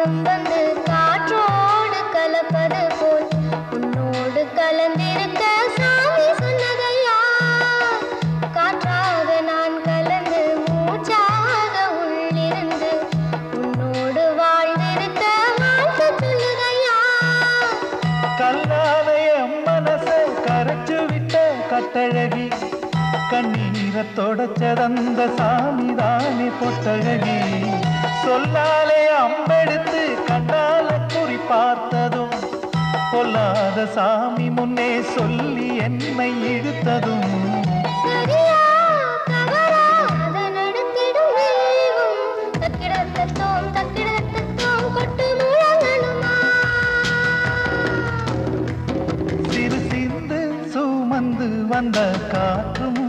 வந்து காற்றோடு கலப்பது போல் உன்னோடு கலந்திருக்க சாமி சொன்னதையா? காற்றாக நான் கலந்து மூச்சாக உள்ளிருந்து உன்னோடு வாழ்ந்திருக்க வாழ்த்து சொல்லுதையா கல்லாலைய மனசை கரைச்சு விட்ட கட்டழகி கண்ணீரை தொடச்சதந்த சாமி தானே பொட்டழகி. சொல்லாலே அம்பே பார்த்ததும் பொல்லாத சாமி முன்னே சொல்லி என்னை இழுத்ததும். சிறு சிந்து சுமந்து வந்த காற்றும்